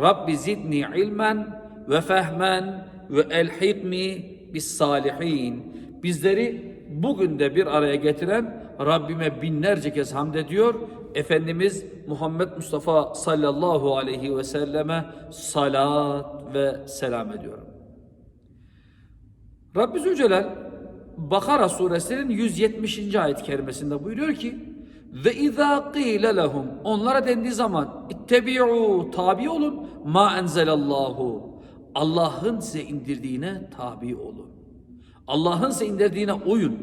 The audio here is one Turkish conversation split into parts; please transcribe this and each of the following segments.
Rabbi zidni ilmen ve fehmen ve elhikni bis salihin. Bizleri bugün de bir araya getiren Rabbime binlerce kez hamd ediyor. Efendimiz Muhammed Mustafa sallallahu aleyhi ve selleme salat ve selam ediyorum. Rabbi Zülcelal Bakara suresinin 170. ayet kerimesinde buyuruyor ki ve izâ qîle lehum. Onlara dendiği zaman ittebi'u tabi olun. Ma enzelallahu Allah'ın size indirdiğine tabi olun. Allah'ın size indirdiğine uyun.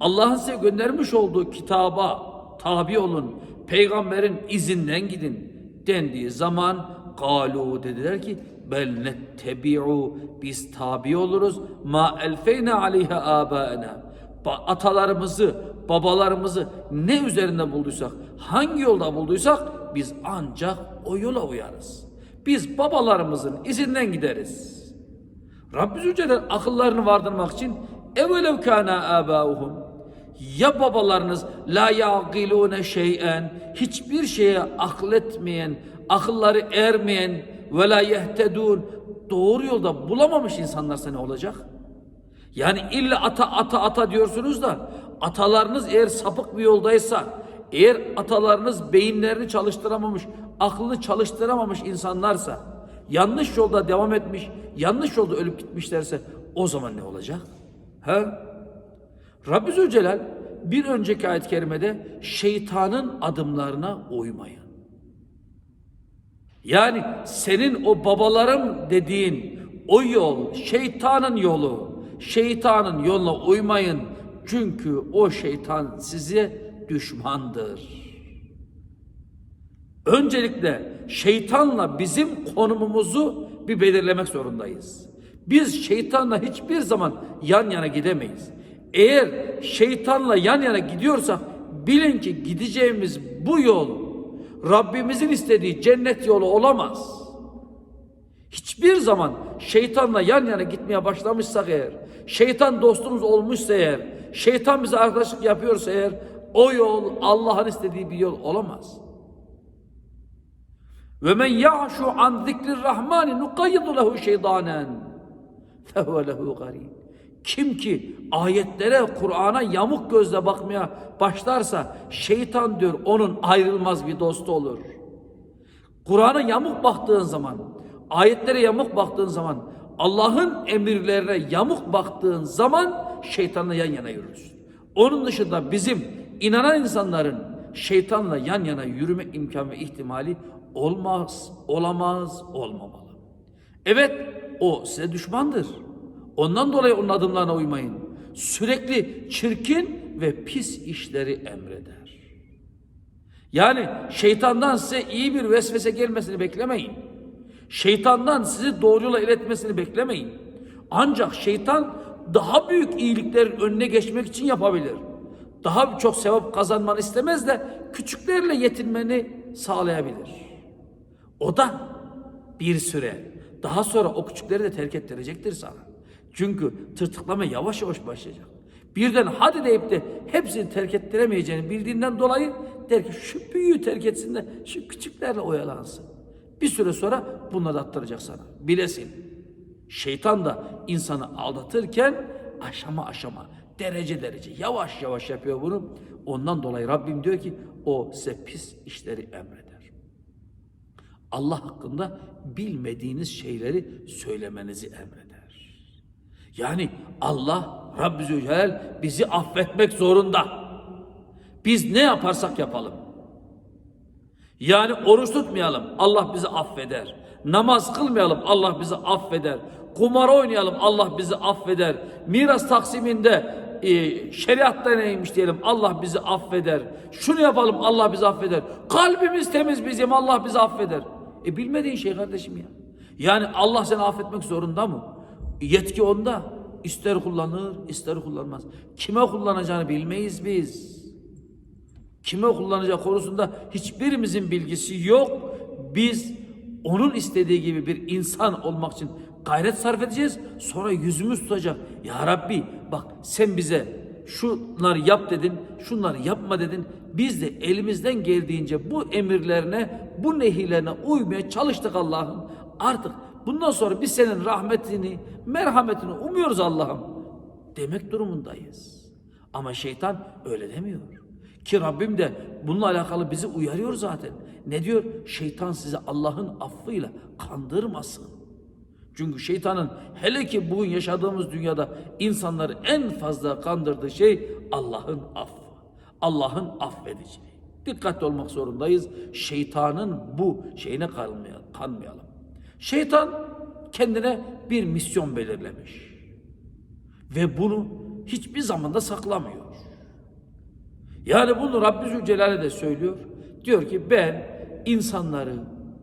Allah'ın size göndermiş olduğu kitaba tabi olun. Peygamberin izinden gidin. Dendiği zaman galu dediler ki bel nettebi'u biz tabi oluruz. Ma elfeyne aleyhe abaena atalarımızı, babalarımızı ne üzerinde bulduysak, hangi yolda bulduysak biz ancak o yola uyarız. Biz babalarımızın izinden gideriz. Rabbi Zülcelal akıllarını vardırmak için evvelev kana abauhum ya babalarınız la yaqilune şey'en hiçbir şeye akletmeyen, akılları ermeyen ve la yehtedun doğru yolda bulamamış insanlarsa ne olacak? Yani illa ata ata ata diyorsunuz da atalarınız eğer sapık bir yoldaysa, eğer atalarınız beyinlerini çalıştıramamış, aklını çalıştıramamış insanlarsa, yanlış yolda devam etmiş, yanlış yolda ölüp gitmişlerse o zaman ne olacak? Ha? Rabbi Zülcelal bir önceki ayet-i kerimede şeytanın adımlarına uymayın. Yani senin o babalarım dediğin o yol şeytanın yolu. Şeytanın yoluna uymayın. Çünkü o şeytan size düşmandır. Öncelikle şeytanla bizim konumumuzu bir belirlemek zorundayız. Biz şeytanla hiçbir zaman yan yana gidemeyiz. Eğer şeytanla yan yana gidiyorsak bilin ki gideceğimiz bu yol Rabbimizin istediği cennet yolu olamaz. Hiçbir zaman şeytanla yan yana gitmeye başlamışsak eğer, şeytan dostumuz olmuşsa eğer, şeytan bize arkadaşlık yapıyorsa eğer, o yol Allah'ın istediği bir yol olamaz. Ve men ya'şu an zikrir rahmani nukayyidu lehu şeytanen fehuve lehu garin. Kim ki ayetlere, Kur'an'a yamuk gözle bakmaya başlarsa şeytan diyor onun ayrılmaz bir dostu olur. Kur'an'a yamuk baktığın zaman, ayetlere yamuk baktığın zaman, Allah'ın emirlerine yamuk baktığın zaman şeytanla yan yana yürürsün. Onun dışında bizim inanan insanların şeytanla yan yana yürüme imkanı ve ihtimali olmaz, olamaz, olmamalı. Evet, o size düşmandır. Ondan dolayı onun adımlarına uymayın. Sürekli çirkin ve pis işleri emreder. Yani şeytandan size iyi bir vesvese gelmesini beklemeyin. Şeytandan sizi doğru yola iletmesini beklemeyin. Ancak şeytan daha büyük iyiliklerin önüne geçmek için yapabilir. Daha çok sevap kazanmanı istemez de küçüklerle yetinmeni sağlayabilir. O da bir süre daha sonra o küçükleri de terk ettirecektir sana. Çünkü tırtıklama yavaş yavaş başlayacak. Birden hadi deyip de hepsini terk ettiremeyeceğini bildiğinden dolayı der ki şu büyüğü terk etsin de şu küçüklerle oyalansın. Bir süre sonra bunları attıracak sana. Bilesin. Şeytan da insanı aldatırken aşama aşama, derece derece, yavaş yavaş yapıyor bunu. Ondan dolayı Rabbim diyor ki o size pis işleri emreder. Allah hakkında bilmediğiniz şeyleri söylemenizi emreder. Yani Allah Rabbi Zülcelal bizi affetmek zorunda. Biz ne yaparsak yapalım. Yani oruç tutmayalım Allah bizi affeder. Namaz kılmayalım Allah bizi affeder. Kumar oynayalım Allah bizi affeder. Miras taksiminde e, şeriatta neymiş diyelim Allah bizi affeder. Şunu yapalım Allah bizi affeder. Kalbimiz temiz bizim Allah bizi affeder. E bilmediğin şey kardeşim ya. Yani Allah seni affetmek zorunda mı? Yetki onda. İster kullanır, ister kullanmaz. Kime kullanacağını bilmeyiz biz. Kime kullanacağı konusunda hiçbirimizin bilgisi yok. Biz onun istediği gibi bir insan olmak için gayret sarf edeceğiz. Sonra yüzümüz tutacak. Ya Rabbi bak sen bize şunları yap dedin, şunları yapma dedin. Biz de elimizden geldiğince bu emirlerine, bu nehirlerine uymaya çalıştık Allah'ım. Artık bundan sonra biz senin rahmetini, merhametini umuyoruz Allah'ım. Demek durumundayız. Ama şeytan öyle demiyor. Ki Rabbim de bununla alakalı bizi uyarıyor zaten. Ne diyor? Şeytan sizi Allah'ın affıyla kandırmasın. Çünkü şeytanın hele ki bugün yaşadığımız dünyada insanları en fazla kandırdığı şey Allah'ın affı. Allah'ın affediciliği. Dikkatli olmak zorundayız. Şeytanın bu şeyine kanmayalım. Şeytan kendine bir misyon belirlemiş. Ve bunu hiçbir zamanda saklamıyor. Yani bunu Rabbi Zülcelal'e de söylüyor. Diyor ki ben insanları,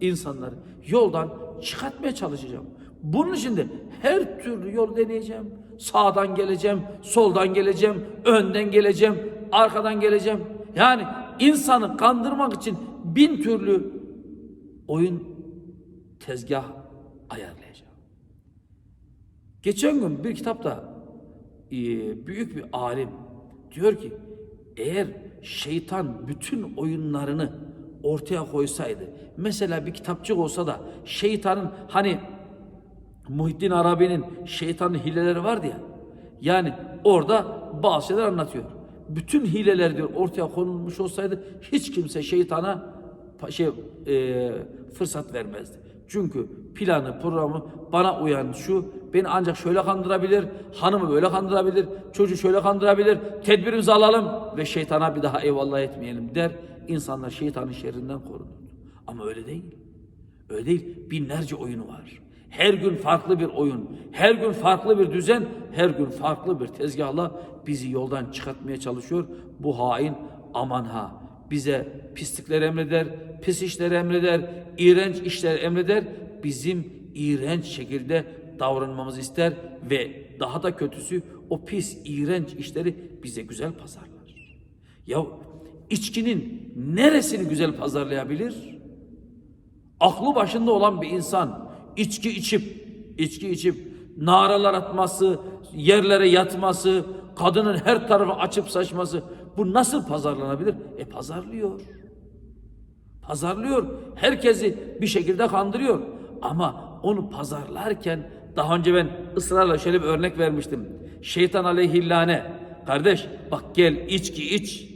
insanları yoldan çıkartmaya çalışacağım. Bunun için de her türlü yol deneyeceğim. Sağdan geleceğim, soldan geleceğim, önden geleceğim, arkadan geleceğim. Yani insanı kandırmak için bin türlü oyun tezgah ayarlayacağım. Geçen gün bir kitapta büyük bir alim diyor ki eğer şeytan bütün oyunlarını ortaya koysaydı mesela bir kitapçık olsa da şeytanın hani Muhittin Arabi'nin şeytanın hileleri vardı ya yani orada bazı şeyler anlatıyor. Bütün hileler diyor ortaya konulmuş olsaydı hiç kimse şeytana şey e, fırsat vermezdi. Çünkü planı, programı bana uyan şu, beni ancak şöyle kandırabilir, hanımı böyle kandırabilir, çocuğu şöyle kandırabilir, tedbirimizi alalım ve şeytana bir daha eyvallah etmeyelim der. İnsanlar şeytanın şerrinden korunur. Ama öyle değil. Öyle değil. Binlerce oyunu var. Her gün farklı bir oyun, her gün farklı bir düzen, her gün farklı bir tezgahla bizi yoldan çıkartmaya çalışıyor. Bu hain aman ha bize pislikler emreder, pis işler emreder, iğrenç işler emreder. Bizim iğrenç şekilde davranmamızı ister ve daha da kötüsü o pis, iğrenç işleri bize güzel pazarlar. Ya içkinin neresini güzel pazarlayabilir? Aklı başında olan bir insan içki içip içki içip naralar atması, yerlere yatması, kadının her tarafı açıp saçması bu nasıl pazarlanabilir? E pazarlıyor. Pazarlıyor. Herkesi bir şekilde kandırıyor. Ama onu pazarlarken daha önce ben ısrarla şöyle bir örnek vermiştim. Şeytan aleyhillâne. Kardeş bak gel içki iç.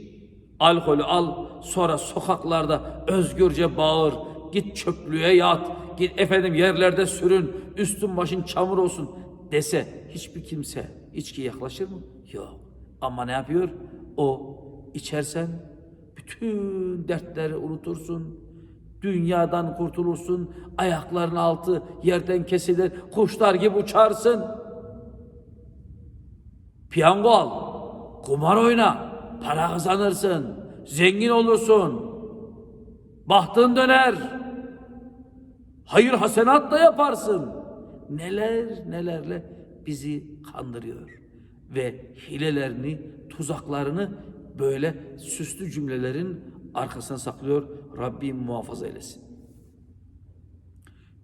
Alkolü al. Sonra sokaklarda özgürce bağır. Git çöplüğe yat. Git efendim yerlerde sürün. Üstün başın çamur olsun dese hiçbir kimse içki yaklaşır mı? Yok. Ama ne yapıyor? O içersen bütün dertleri unutursun. Dünyadan kurtulursun. Ayakların altı yerden kesilir. Kuşlar gibi uçarsın. Piyango al. Kumar oyna. Para kazanırsın. Zengin olursun. Bahtın döner. Hayır hasenat da yaparsın. Neler nelerle bizi kandırıyor. Ve hilelerini, tuzaklarını böyle süslü cümlelerin arkasına saklıyor. Rabbim muhafaza eylesin.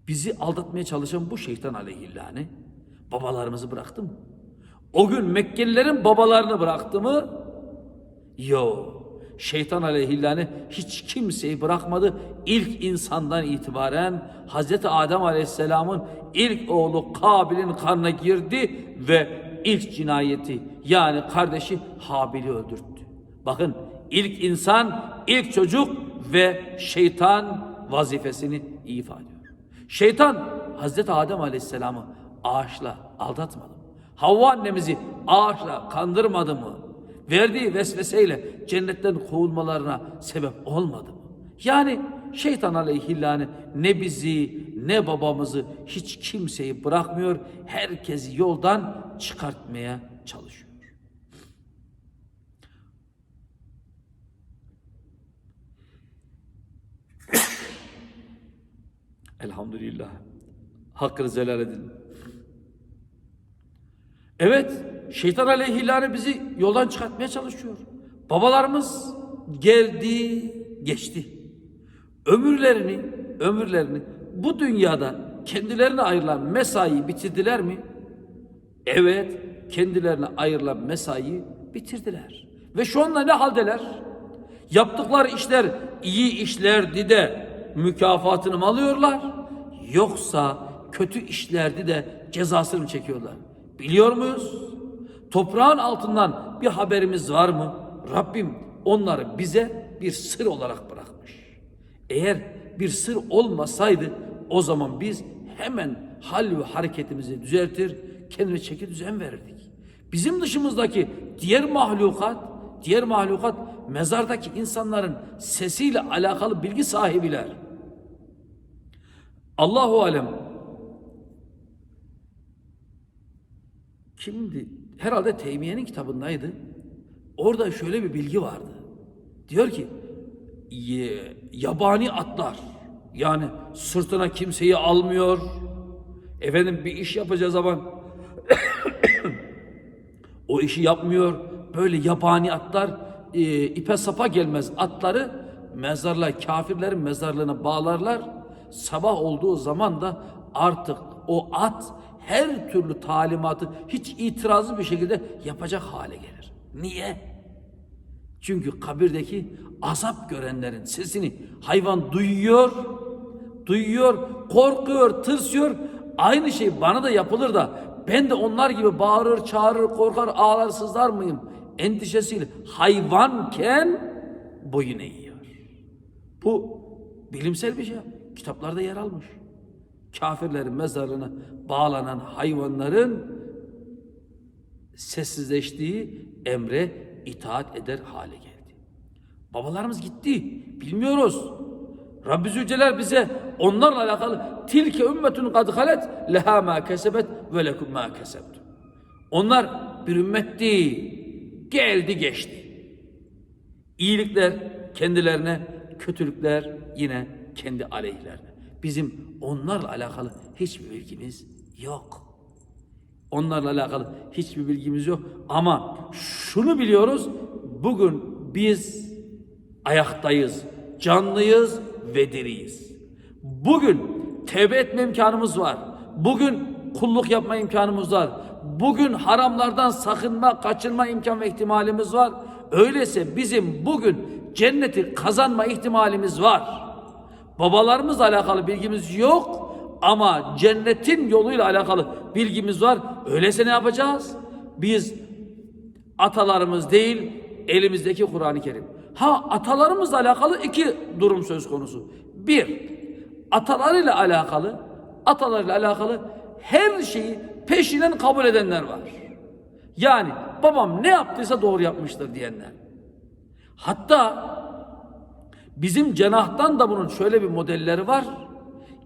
Bizi aldatmaya çalışan bu şeytan aleyhillâne babalarımızı bıraktı mı? O gün Mekkelilerin babalarını bıraktı mı? Yo. Şeytan aleyhillâne hiç kimseyi bırakmadı. İlk insandan itibaren Hazreti Adem aleyhisselamın ilk oğlu Kabil'in karnına girdi ve ilk cinayeti yani kardeşi Habil'i öldürttü. Bakın ilk insan, ilk çocuk ve şeytan vazifesini ifa ediyor. Şeytan Hazreti Adem Aleyhisselam'ı ağaçla aldatmadı mı? Havva annemizi ağaçla kandırmadı mı? Verdiği vesveseyle cennetten kovulmalarına sebep olmadı mı? Yani şeytan aleyhillâne ne bizi ne babamızı hiç kimseyi bırakmıyor. Herkesi yoldan çıkartmaya çalışıyor. Elhamdülillah. Hakkınızı helal edin. Evet, şeytan aleyhillâne bizi yoldan çıkartmaya çalışıyor. Babalarımız geldi, geçti. Ömürlerini, ömürlerini bu dünyada kendilerine ayrılan mesaiyi bitirdiler mi? Evet, kendilerine ayrılan mesaiyi bitirdiler. Ve şu anda ne haldeler? Yaptıkları işler iyi işlerdi de mükafatını mı alıyorlar? Yoksa kötü işlerdi de cezasını mı çekiyorlar? Biliyor muyuz? Toprağın altından bir haberimiz var mı? Rabbim onları bize bir sır olarak bırakmış. Eğer bir sır olmasaydı o zaman biz hemen hal ve hareketimizi düzeltir, kendine çeki düzen verirdik. Bizim dışımızdaki diğer mahlukat, diğer mahlukat mezardaki insanların sesiyle alakalı bilgi sahibiler. Allahu alem. Kimdi? Herhalde Teymiye'nin kitabındaydı. Orada şöyle bir bilgi vardı. Diyor ki "Ye- yabani atlar yani sırtına kimseyi almıyor. Efendim bir iş yapacağı zaman o işi yapmıyor. Böyle yabani atlar e, ipe sapa gelmez atları mezarla kafirlerin mezarlığına bağlarlar. Sabah olduğu zaman da artık o at her türlü talimatı hiç itirazlı bir şekilde yapacak hale gelir. Niye? Çünkü kabirdeki azap görenlerin sesini hayvan duyuyor, duyuyor, korkuyor, tırsıyor. Aynı şey bana da yapılır da ben de onlar gibi bağırır, çağırır, korkar, ağlar, sızlar mıyım? Endişesiyle hayvanken boyun eğiyor. Bu bilimsel bir şey. Kitaplarda yer almış. Kafirlerin mezarlığına bağlanan hayvanların sessizleştiği emre itaat eder hale geldi. Babalarımız gitti. Bilmiyoruz. Rabbi Zülcelal bize onlarla alakalı tilke ümmetun kad halet leha ma kesebet ve lekum ma kesebtum. Onlar bir ümmetti. Geldi geçti. İyilikler kendilerine, kötülükler yine kendi aleyhlerine. Bizim onlarla alakalı hiçbir bilgimiz yok. Onlarla alakalı hiçbir bilgimiz yok. Ama şunu biliyoruz. Bugün biz ayaktayız, canlıyız ve diriyiz. Bugün tevbe etme imkanımız var. Bugün kulluk yapma imkanımız var. Bugün haramlardan sakınma, kaçınma imkan ve ihtimalimiz var. Öyleyse bizim bugün cenneti kazanma ihtimalimiz var. Babalarımızla alakalı bilgimiz yok ama cennetin yoluyla alakalı bilgimiz var. Öyleyse ne yapacağız? Biz atalarımız değil, elimizdeki Kur'an-ı Kerim. Ha atalarımızla alakalı iki durum söz konusu. Bir, atalarıyla alakalı, atalarıyla alakalı her şeyi peşinen kabul edenler var. Yani babam ne yaptıysa doğru yapmıştır diyenler. Hatta Bizim cenahtan da bunun şöyle bir modelleri var.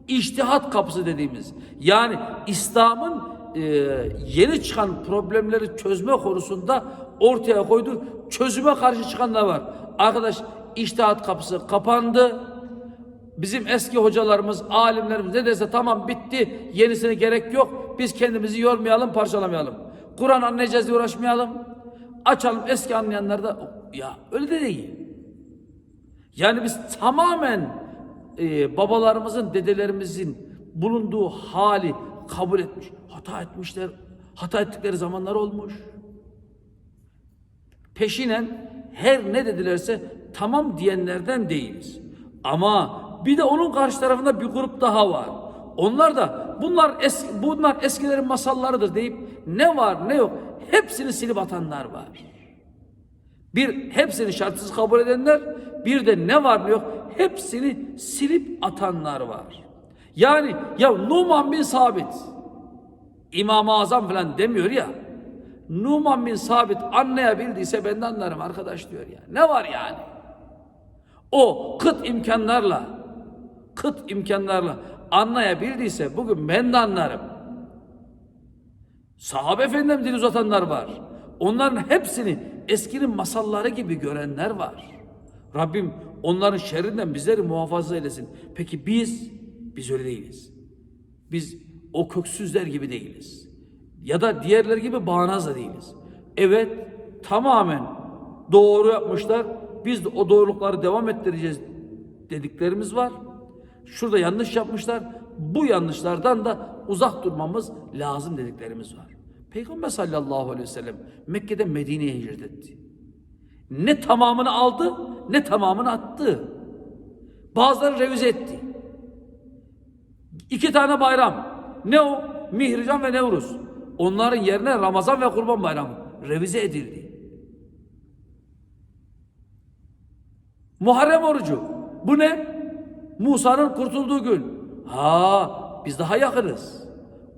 İçtihat kapısı dediğimiz. Yani İslam'ın e, yeni çıkan problemleri çözme konusunda ortaya koyduğu çözüme karşı çıkanlar var. Arkadaş içtihat kapısı kapandı. Bizim eski hocalarımız, alimlerimiz ne dese tamam bitti, yenisine gerek yok. Biz kendimizi yormayalım, parçalamayalım. Kur'an anlayacağız diye uğraşmayalım. Açalım eski anlayanlar da ya öyle de değil. Yani biz tamamen e, babalarımızın, dedelerimizin bulunduğu hali kabul etmiş. Hata etmişler. Hata ettikleri zamanlar olmuş. Peşinen her ne dedilerse tamam diyenlerden değiliz. Ama bir de onun karşı tarafında bir grup daha var. Onlar da bunlar eski, bunlar eskilerin masallarıdır deyip ne var ne yok hepsini silip atanlar var. Bir hepsini şartsız kabul edenler, bir de ne var ne yok hepsini silip atanlar var. Yani ya Numan bin Sabit İmam-ı Azam falan demiyor ya. Numan bin Sabit anlayabildiyse ben de anlarım arkadaş diyor ya. Ne var yani? O kıt imkanlarla kıt imkanlarla anlayabildiyse bugün ben de anlarım. Sahabe efendim dil uzatanlar var. Onların hepsini eskinin masalları gibi görenler var. Rabbim onların şerrinden bizleri muhafaza eylesin. Peki biz, biz öyle değiliz. Biz o köksüzler gibi değiliz. Ya da diğerler gibi bağnaz da değiliz. Evet tamamen doğru yapmışlar. Biz de o doğrulukları devam ettireceğiz dediklerimiz var. Şurada yanlış yapmışlar. Bu yanlışlardan da uzak durmamız lazım dediklerimiz var. Peygamber sallallahu aleyhi ve sellem Mekke'den Medine'ye hicret etti. Ne tamamını aldı ne tamamını attı. Bazıları revize etti. İki tane bayram. Ne o? Mihrican ve Nevruz. Onların yerine Ramazan ve Kurban Bayramı revize edildi. Muharrem orucu. Bu ne? Musa'nın kurtulduğu gün. Ha, biz daha yakınız.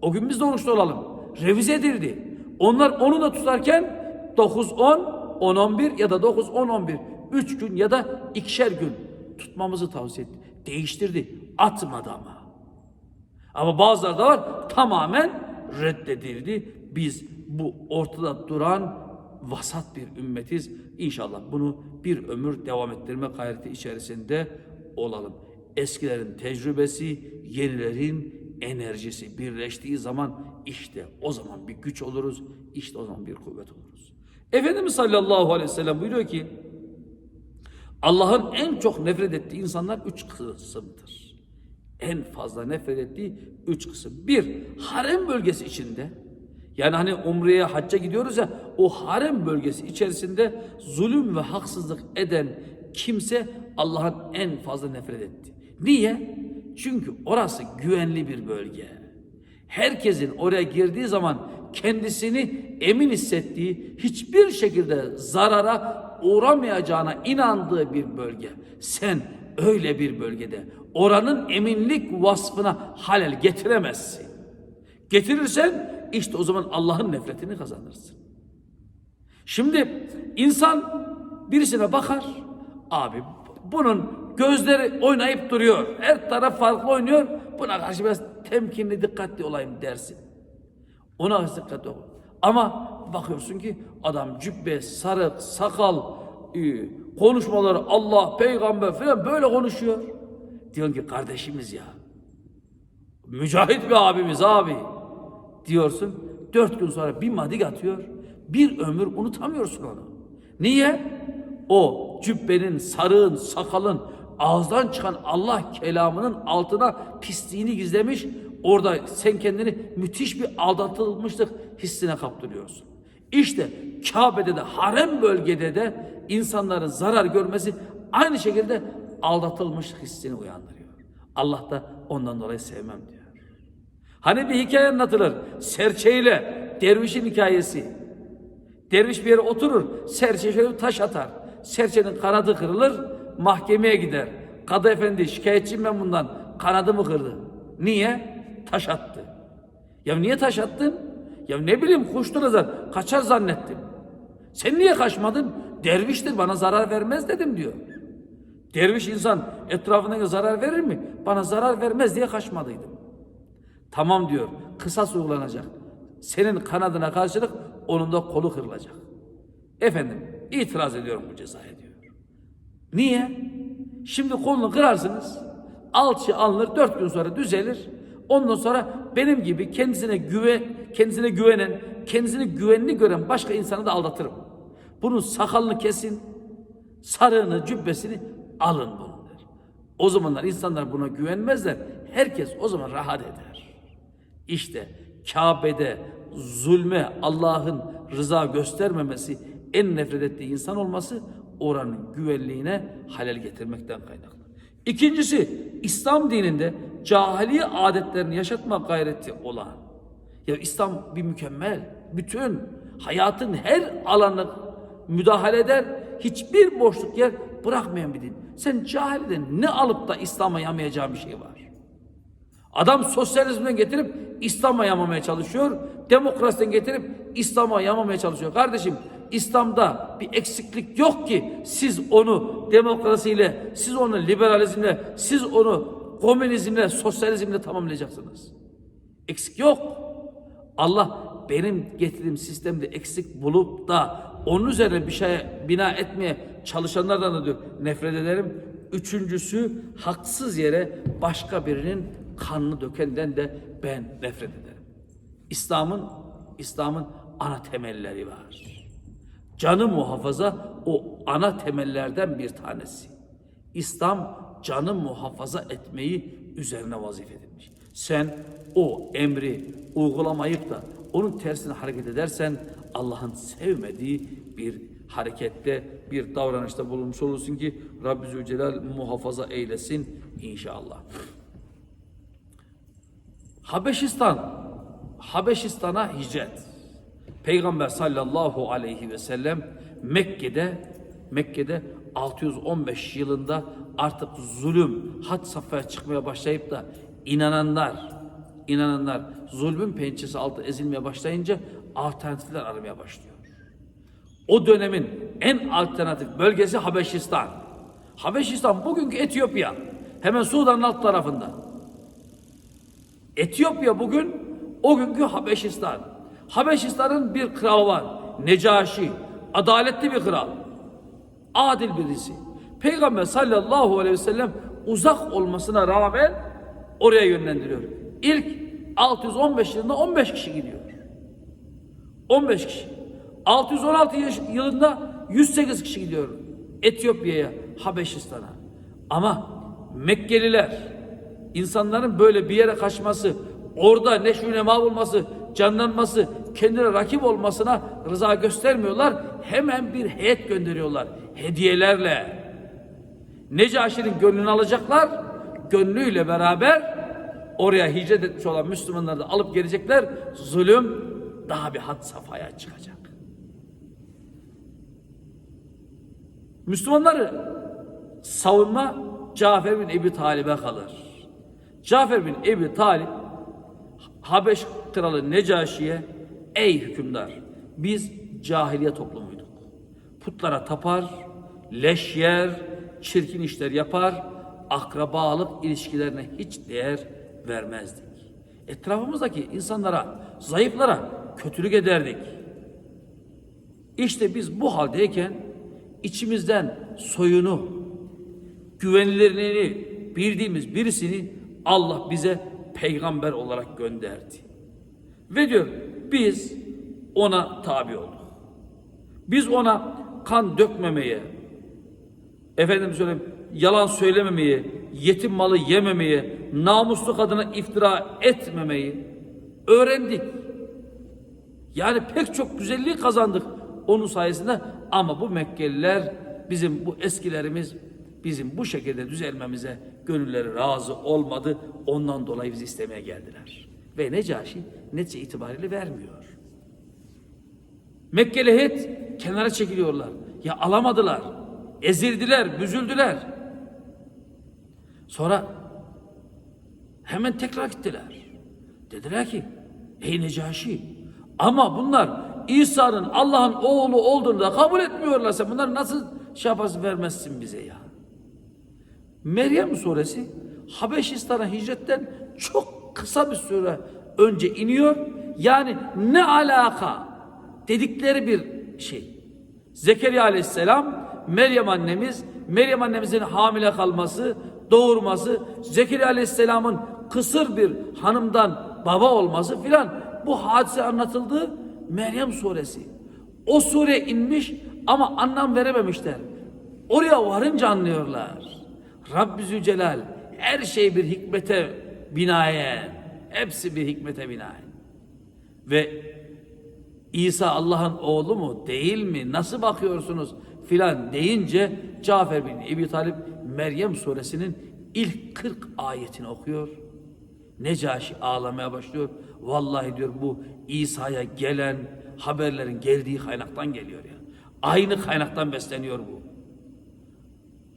O gün biz de oruçlu olalım. Revize edildi. Onlar onu da tutarken 9 10 10 11 ya da 9 10 11 3 gün ya da ikişer gün tutmamızı tavsiye etti. Değiştirdi. Atmadı ama. Ama bazıları da var tamamen reddedildi. Biz bu ortada duran vasat bir ümmetiz. İnşallah bunu bir ömür devam ettirme gayreti içerisinde olalım. Eskilerin tecrübesi, yenilerin enerjisi birleştiği zaman işte o zaman bir güç oluruz, işte o zaman bir kuvvet oluruz. Efendimiz sallallahu aleyhi ve sellem buyuruyor ki Allah'ın en çok nefret ettiği insanlar üç kısımdır en fazla nefret ettiği üç kısım. Bir, harem bölgesi içinde. Yani hani umreye, hacca gidiyoruz ya, o harem bölgesi içerisinde zulüm ve haksızlık eden kimse Allah'ın en fazla nefret etti. Niye? Çünkü orası güvenli bir bölge. Herkesin oraya girdiği zaman kendisini emin hissettiği, hiçbir şekilde zarara uğramayacağına inandığı bir bölge. Sen öyle bir bölgede oranın eminlik vasfına halel getiremezsin. Getirirsen işte o zaman Allah'ın nefretini kazanırsın. Şimdi insan birisine bakar, abi bunun gözleri oynayıp duruyor. Her taraf farklı oynuyor. Buna karşı biraz temkinli, dikkatli olayım dersin. Ona karşı dikkatli ol. Ama bakıyorsun ki adam cübbe, sarık, sakal, e, konuşmaları Allah, peygamber falan böyle konuşuyor. Diyorsun ki kardeşimiz ya. Mücahit bir abimiz abi. Diyorsun. Dört gün sonra bir madik atıyor. Bir ömür unutamıyorsun onu. Niye? O cübbenin, sarığın, sakalın ağızdan çıkan Allah kelamının altına pisliğini gizlemiş. Orada sen kendini müthiş bir aldatılmışlık hissine kaptırıyorsun. İşte Kabe'de de harem bölgede de insanların zarar görmesi aynı şekilde aldatılmışlık hissini uyandırıyor. Allah da ondan dolayı sevmem diyor. Hani bir hikaye anlatılır. Serçeyle dervişin hikayesi. Derviş bir yere oturur. Serçe şöyle taş atar. Serçenin kanadı kırılır. Mahkemeye gider. Kadı efendi şikayetçiyim ben bundan. Kanadımı kırdı. Niye? Taş attı. Ya niye taş attın? Ya ne bileyim kuştur azar. Kaçar zannettim. Sen niye kaçmadın? Derviştir bana zarar vermez dedim diyor. Derviş insan etrafındaki zarar verir mi? Bana zarar vermez diye kaçmadıydım. Tamam diyor. Kısas uygulanacak. Senin kanadına karşılık onun da kolu kırılacak. Efendim itiraz ediyorum bu cezaya diyor. Niye? Şimdi kolunu kırarsınız. Alçı alınır dört gün sonra düzelir. Ondan sonra benim gibi kendisine güve, kendisine güvenen, kendisini güvenli gören başka insanı da aldatırım. Bunun sakalını kesin, sarığını, cübbesini alın bunun der. O zamanlar insanlar buna güvenmezler. Herkes o zaman rahat eder. İşte Kabe'de zulme Allah'ın rıza göstermemesi, en nefret ettiği insan olması oranın güvenliğine halel getirmekten kaynaklı. İkincisi İslam dininde cahiliye adetlerini yaşatma gayreti olan. Ya İslam bir mükemmel, bütün hayatın her alanı müdahale eder, hiçbir boşluk yer bırakmayan bir din. Sen cahilden ne alıp da İslam'a yamayacağın bir şey var. Adam sosyalizmden getirip İslam'a yamamaya çalışıyor. Demokrasiden getirip İslam'a yamamaya çalışıyor. Kardeşim İslam'da bir eksiklik yok ki siz onu demokrasiyle, siz onu liberalizmle, siz onu komünizmle, sosyalizmle tamamlayacaksınız. Eksik yok. Allah benim getirdiğim sistemde eksik bulup da onun üzerine bir şeye bina etmeye çalışanlardan da diyor nefret ederim. Üçüncüsü haksız yere başka birinin kanını dökenden de ben nefret ederim. İslam'ın İslam'ın ana temelleri var. Canı muhafaza o ana temellerden bir tanesi. İslam canı muhafaza etmeyi üzerine vazife edilmiş. Sen o emri uygulamayıp da onun tersine hareket edersen Allah'ın sevmediği bir harekette, bir davranışta bulunmuş olursun ki Rabbi Zülcelal muhafaza eylesin inşallah. Habeşistan, Habeşistan'a hicret. Peygamber sallallahu aleyhi ve sellem Mekke'de Mekke'de 615 yılında artık zulüm had safhaya çıkmaya başlayıp da inananlar inananlar zulmün pençesi altı ezilmeye başlayınca alternatifler aramaya başlıyor. O dönemin en alternatif bölgesi Habeşistan. Habeşistan bugünkü Etiyopya. Hemen Sudan'ın alt tarafında. Etiyopya bugün o günkü Habeşistan. Habeşistan'ın bir kralı var. Necaşi. Adaletli bir kral. Adil birisi. Peygamber sallallahu aleyhi ve sellem uzak olmasına rağmen oraya yönlendiriyor. İlk 615 yılında 15 kişi gidiyor. 15 kişi. 616 yaş- yılında 108 kişi gidiyor Etiyopya'ya, Habeşistan'a. Ama Mekkeliler insanların böyle bir yere kaçması, orada neşvi nema bulması, canlanması, kendine rakip olmasına rıza göstermiyorlar. Hemen bir heyet gönderiyorlar hediyelerle. Necaşi'nin gönlünü alacaklar, gönlüyle beraber oraya hicret etmiş olan Müslümanları da alıp gelecekler. Zulüm daha bir had safhaya çıkacak. Müslümanları savunma Cafer bin Ebi Talib'e kalır. Cafer bin Ebi Talip Habeş kralı Necaşi'ye ey hükümdar biz cahiliye toplumuyduk. Putlara tapar, leş yer, çirkin işler yapar, akrabalık ilişkilerine hiç değer vermezdik. Etrafımızdaki insanlara, zayıflara kötülük ederdik. İşte biz bu haldeyken içimizden soyunu, güvenilirliğini bildiğimiz birisini Allah bize peygamber olarak gönderdi. Ve diyor biz ona tabi olduk. Biz ona kan dökmemeye, efendim söyleyeyim yalan söylememeye, yetim malı yememeye, namuslu kadına iftira etmemeyi öğrendik. Yani pek çok güzelliği kazandık onun sayesinde ama bu Mekkeliler bizim bu eskilerimiz bizim bu şekilde düzelmemize gönülleri razı olmadı. Ondan dolayı bizi istemeye geldiler. Ve Necaşi netice itibariyle vermiyor. Mekkeli heyet kenara çekiliyorlar. Ya alamadılar. Ezildiler, büzüldüler. Sonra hemen tekrar gittiler. Dediler ki ey Necaşi ama bunlar İsa'nın Allah'ın oğlu olduğunu da kabul etmiyorlar. Sen bunları nasıl şey yaparsın vermezsin bize ya. Meryem suresi Habeşistan'a hicretten çok kısa bir süre önce iniyor. Yani ne alaka dedikleri bir şey. Zekeriya aleyhisselam, Meryem annemiz, Meryem annemizin hamile kalması, doğurması, Zekeriya aleyhisselamın kısır bir hanımdan baba olması filan bu hadise anlatıldı Meryem suresi. O sure inmiş ama anlam verememişler. Oraya varınca anlıyorlar. Rabbi Zülcelal her şey bir hikmete binaen. Hepsi bir hikmete binaen. Ve İsa Allah'ın oğlu mu değil mi nasıl bakıyorsunuz filan deyince Cafer bin Ebi Talip Meryem suresinin ilk 40 ayetini okuyor. Necaşi ağlamaya başlıyor. Vallahi diyor bu İsa'ya gelen haberlerin geldiği kaynaktan geliyor ya. Aynı kaynaktan besleniyor bu.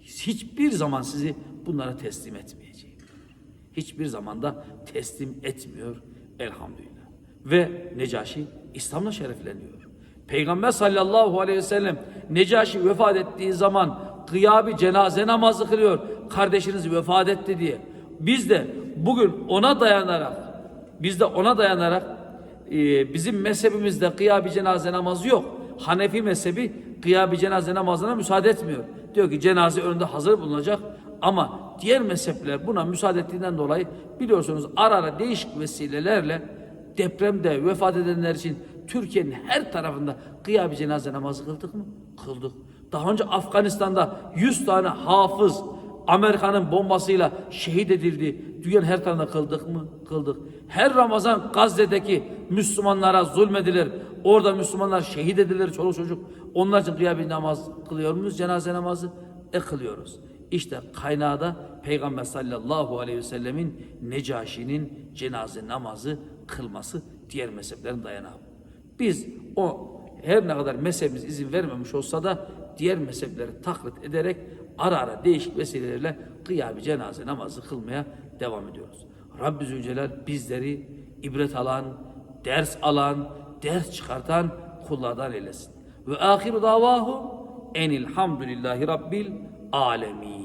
Hiçbir zaman sizi bunlara teslim etmeyeceğim. Hiçbir zamanda teslim etmiyor elhamdülillah. Ve Necaşi İslam'la şerefleniyor. Peygamber sallallahu aleyhi ve sellem Necaşi vefat ettiği zaman gıyabi cenaze namazı kılıyor. Kardeşiniz vefat etti diye. Biz de bugün ona dayanarak biz de ona dayanarak e, bizim mezhebimizde gıyabi cenaze namazı yok. Hanefi mezhebi gıyabi cenaze namazına müsaade etmiyor. Diyor ki cenaze önünde hazır bulunacak ama diğer mezhepler buna müsaade ettiğinden dolayı biliyorsunuz ara ara değişik vesilelerle depremde vefat edenler için Türkiye'nin her tarafında kıya bir cenaze namazı kıldık mı? Kıldık. Daha önce Afganistan'da 100 tane hafız Amerika'nın bombasıyla şehit edildi. Dünyanın her tarafında kıldık mı? Kıldık. Her Ramazan Gazze'deki Müslümanlara zulmedilir. Orada Müslümanlar şehit edilir çoluk çocuk. Onlar için kıyamet namaz kılıyor muyuz? Cenaze namazı? E kılıyoruz. İşte kaynağı da Peygamber sallallahu aleyhi ve sellemin Necaşi'nin cenaze namazı kılması diğer mezheplerin dayanağı. Biz o her ne kadar mezhebimiz izin vermemiş olsa da diğer mezhepleri taklit ederek ara ara değişik vesilelerle kıyami cenaze namazı kılmaya devam ediyoruz. Rabbi Zülcelal bizleri ibret alan, ders alan, ders çıkartan kullardan eylesin. Ve ahiru davahu enilhamdülillahi rabbil alemin.